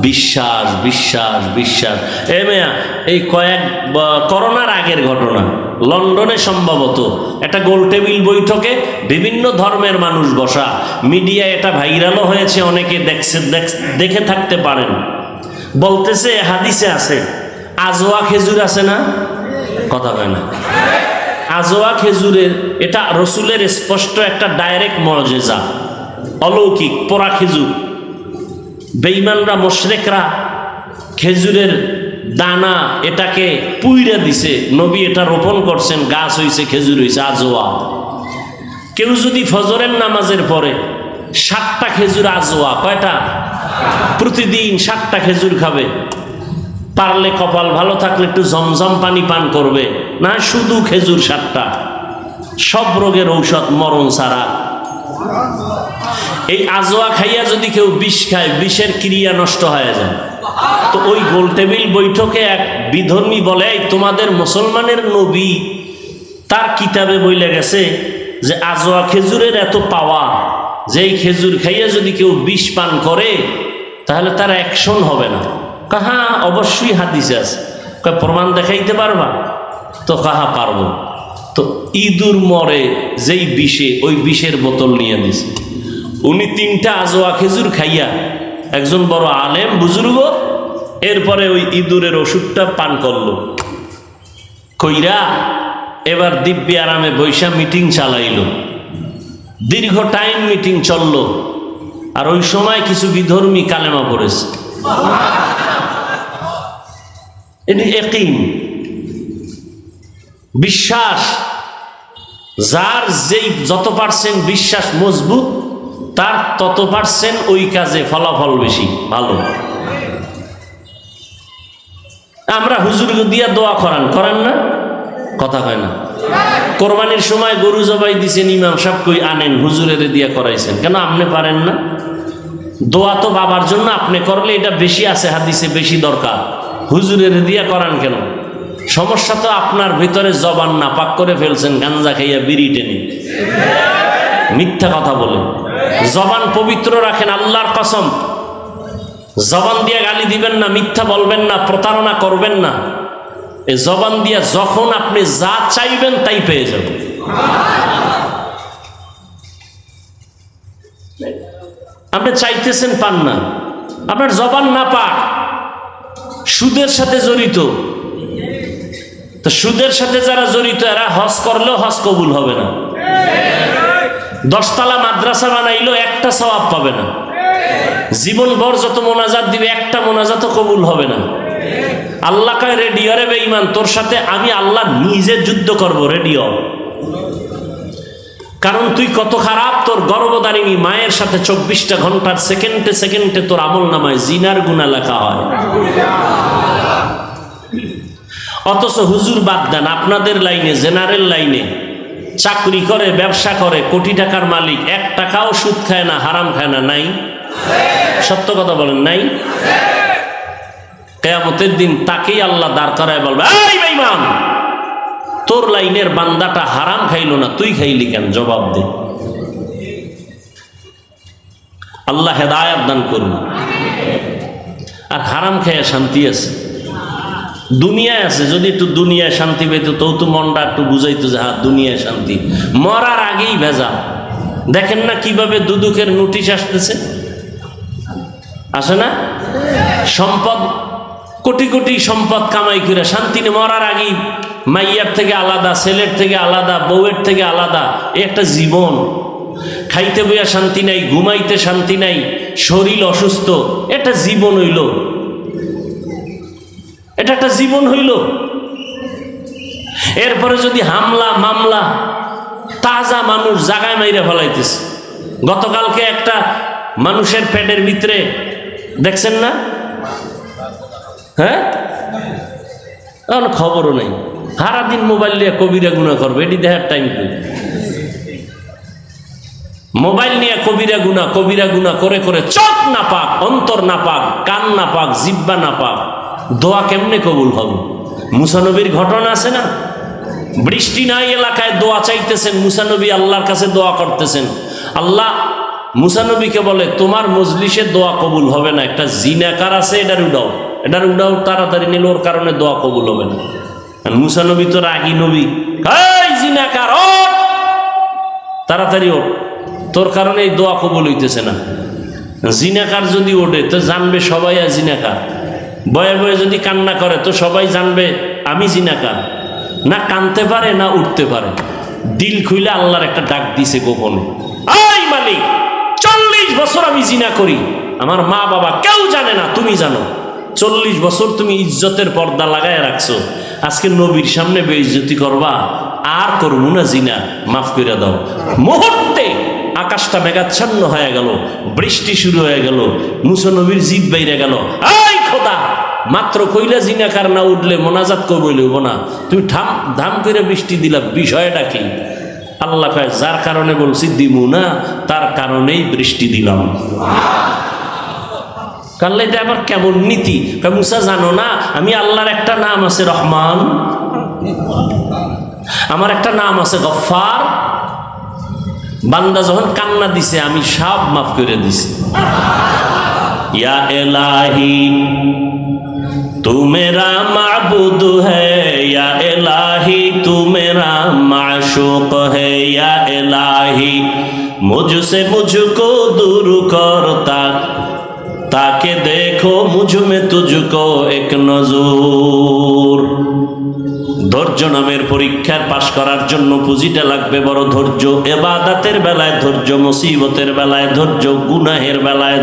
বিশ্বাস বিশ্বাস বিশ্বাস। এ মেয়া, এই কয়েক করোনার আগের ঘটনা। লন্ডনে সম্ভবত একটা গোল টেবিল বৈঠকে বিভিন্ন ধর্মের মানুষ বসা। মিডিয়া এটা ভাইরালও হয়েছে, অনেকে দেখছে, দেখ- থাকতে পারেন। বলতেছে হাদিসে আছে, আজোয়া খেজুর আছে না? কথা কয় না। আজোয়া খেজুরের, এটা রসুলের স্পষ্ট একটা ডাইরেক্ট মজেজা। অলৌকিক, পোড়া খেজুর। বেইমানরা মোশরেকরা খেজুরের দানা এটাকে পুইরা দিছে। নবী এটা রোপণ করছেন, গাছ হইছে, খেজুর হইছে আজোয়া কেউ যদি ফজরের নামাজের পরে সাতটা খেজুর আজোয়া কয়টা? প্রতিদিন সাতটা খেজুর খাবে। পারলে কপাল ভালো থাকলে একটু জমজম পানি পান করবে। না, শুধু খেজুর সাতটা। সব রোগের ঔষধ মরণ ছাড়া। এই আজোয়া খাইয়া যদি কেউ বিষ খায়, বিষের ক্রিয়া নষ্ট হয়ে যায়। তো ওই গোল টেবিল বৈঠকে এক বিধর্মী বলে তোমাদের মুসলমানের নবী তার কিতাবে বইলে গেছে যে আজোয়া খেজুরের এত পাওয়া যে এই খেজুর খাইয়া যদি কেউ বিষ পান করে, তাহলে তার অ্যাকশন হবে না। কাহা অবশ্যই হাদিসে আছে। প্রমাণ দেখাইতে পারবা? তো কাহা পারব। তো ইঁদুর মরে যেই বিষে, ওই বিষের বোতল নিয়ে দিছে উনি তিনটা আজোয়া খেজুর খাইয়া একজন বড় আলেম, বুজুর্গ, এরপরে ওই ইঁদুরের ওষুধটা পান করল। কইরা এবার দিব্যি আরামে বৈশা মিটিং চালাইল। দীর্ঘ টাইম মিটিং চলল। আর ওই সময় কিছু বিধর্মী কালেমা পড়েছে। বিশ্বাস, যার যেই যত পার্সেন্ট বিশ্বাস মজবুত তার তত পার্সেন্ট ওই কাজে ফলাফল বেশি, ভালো। আমরা হুজুর দিয়া দোয়া করান করান না? কথা হয় না। কোরবানির সময় গরু জবাই দিছেন, ইমাম সাহেব কই আনেন, হুজুরের দিয়া করাইছেন। কেন আপনি পারেন না? দোয়া তো বাবার জন্য, আপনি করলে এটা বেশি আছে, হাদিসে বেশি দরকার। হুজুরের দিয়া করান কেন? সমস্যা তো আপনার ভিতরে জবান না পাক করে ফেলছেন, গাঞ্জা খাইয়া বিড়ি টেনে। মিথ্যা কথা বলে। জবান পবিত্র রাখেন আল্লাহর কসম। জবান দিয়ে গালি দিবেন না, মিথ্যা বলবেন না, প্রতারণা করবেন না। এ জবান দিয়া যখন আপনি যা চাইবেন তাই পেয়ে যাবেন। আপনি চাইতেছেন পান না। আপনার জবান না পাক, সুদের সাথে জড়িত। তো সুদের সাথে যারা জড়িত, এরা হজ করলেও হজ কবুল হবে না। দশতলা মাদ্রাসা বানাইলেও একটা সওয়াব পাবে না। জীবন ভর যত মোনাজাত দিবে, একটা মোনাজাতও কবুল হবে না। আল্লাহ কয় রেডিও রে বেঈমান, তোর সাথে আমি আল্লাহ নিজে যুদ্ধ করব রেডিও কারণ তুই কত খারাপ, তোর গর্ভদারিণী মায়ের সাথে চব্বিশটা ঘণ্টার সেকেন্ডে সেকেন্ডে তোর আমল নামায় জিনার গুণা লেখা হয়। অথচ হুজুর বাদ দেন, আপনাদের লাইনে, জেনারেল লাইনে চাকরি করে, ব্যবসা করে, কোটি টাকার মালিক, এক টাকাও সুদ খায় না, হারাম খায় না, নাই। সত্য কথা বলেন, নাই। কেয়ামতের দিন তাকেই আল্লাহ দাঁড় করায় বলবে তোর লাইনের বান্দাটা হারাম খাইলো না, তুই খাইলি কেন? জবাব দে। আল্লাহ হেদায়াত দান করুন। আর হারাম খেয়ে শান্তি আছে। দুনিয়ায় আছে, যদি একটু দুনিয়ায় শান্তি পেত তো তো মনটা একটু বুঝাইতো যে হ্যাঁ দুনিয়ায় শান্তি। মরার আগেই ভেজা দেখেন না কীভাবে দুদুকের নোটিশ আসতেছে? আসে না? সম্পদ, কোটি কোটি সম্পদ কামাই করে শান্তি মরার আগেই মাইয়ার থেকে আলাদা, ছেলের থেকে আলাদা, বউয়ের থেকে আলাদা এ একটা জীবন। খাইতে বইয়া শান্তি নাই, ঘুমাইতে শান্তি নাই, শরীর অসুস্থ এটা জীবন হইল। এটা একটা জীবন হইল। এরপরে যদি হামলা, মামলা, তাজা মানুষ জাগায় মাইরে ফেলাইতেছে। গতকালকে একটা মানুষের পেটের ভিতরে, দেখছেন না? হ্যাঁ? খবরও নেই। সারাদিন মোবাইল নিয়ে কবিরা গুণা করবে, এটি দেখার টাইম কই? মোবাইল নিয়ে কবিরা গুণা কবিরা গুণা করে করে চোখ না পাক অন্তর না পাক কান না পাক জিব্বা না পাক দোয়া কেমনে কবুল হবে? মুসানবীর ঘটনা আছে না? বৃষ্টি নাই এলাকায় দোয়া চাইতেছেন মুসানবী আল্লাহর কাছে দোয়া করতেছেন। আল্লাহ মুসানবীকে বলে, তোমার মজলিসে দোয়া কবুল হবে না, একটা জিনাকার আছে, এটার উডাও। এটার উডাও তাড়াতাড়ি নিলে ওর কারণে দোয়া কবুল হবে না। মুসানবী তো রাগি নবী। জিনাকার! তাড়াতাড়ি ওঠ, তোর কারণে এই দোয়া কবুল হইতেছে না। জিনাকার যদি ওঠে, তো জানবে সবাই আর জিনাকার। বয়ে বয়ে যদি কান্না করে, তো সবাই জানবে আমি জিনাকার। না কানতে পারে, না উঠতে পারে। দিল খুইলে আল্লাহর একটা ডাক দিছে গোপনে। আই মালিক, চল্লিশ বছর আমি জিনা করি। আমার মা বাবা কেউ জানে না, তুমি জানো। চল্লিশ বছর তুমি ইজ্জতের পর্দা লাগায় রাখছো। আজকে নবীর সামনে বেইজ্জতি করবা, আর করব না জিনা। মাফ করে দাও। মুহূর্তে আকাশটা মেঘাচ্ছন্ন হয়ে গেল, বৃষ্টি শুরু হয়ে গেল মুসনবীর জিদ বাইরে গেল। খোদা মাত্র কইলা জিনাকার না উঠলে মোনাজাত করব লইব না। তুমি ঠাম ধাম করে বৃষ্টি দিলা, বিষয়টা কি? আল্লাহ কয়, যার কারণে বলছি দিমু না, তার কারণেই বৃষ্টি দিলাম। কাল্লা এটা আবার কেমন নীতি? মুসা, জানো না, আমি আল্লাহর একটা নাম আছে রহমান। আমার একটা নাম আছে গফার বান্দা যখন কান্না দিছে, আমি সব মাফ করে দিছি। ইয়া এলাহি तू मेरा माबूद है या इलाही तू मेरा माशूक है या इलाही मुझसे मुझको दूर करता ताके देखो मुझ में तुझको एक नजूर ধৈর্য নামের পরীক্ষার পাশ করার জন্য পুঁজিটা লাগবে বড় ধৈর্য এবাদাতের বেলায় ধৈর্য মুসিবতের বেলায় ধৈর্য গুনাহের বেলায়